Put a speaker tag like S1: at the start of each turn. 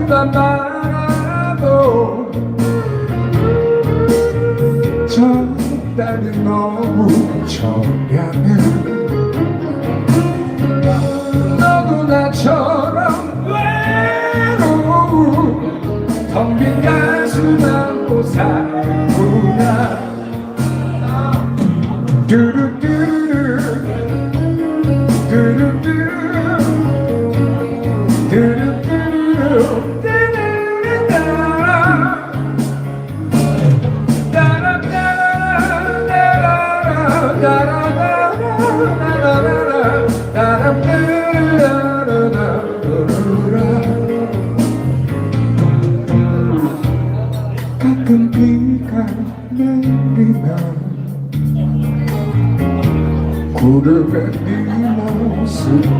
S1: 너희만 바라도 저 딸이 너무 청량해. 너도 나처럼 외로운 텅빈 가슴 안고 살구나. 뚜루뚜루 뚜루뚜루 뚜루뚜루 가끔 비가 내리면 구름에 네 모습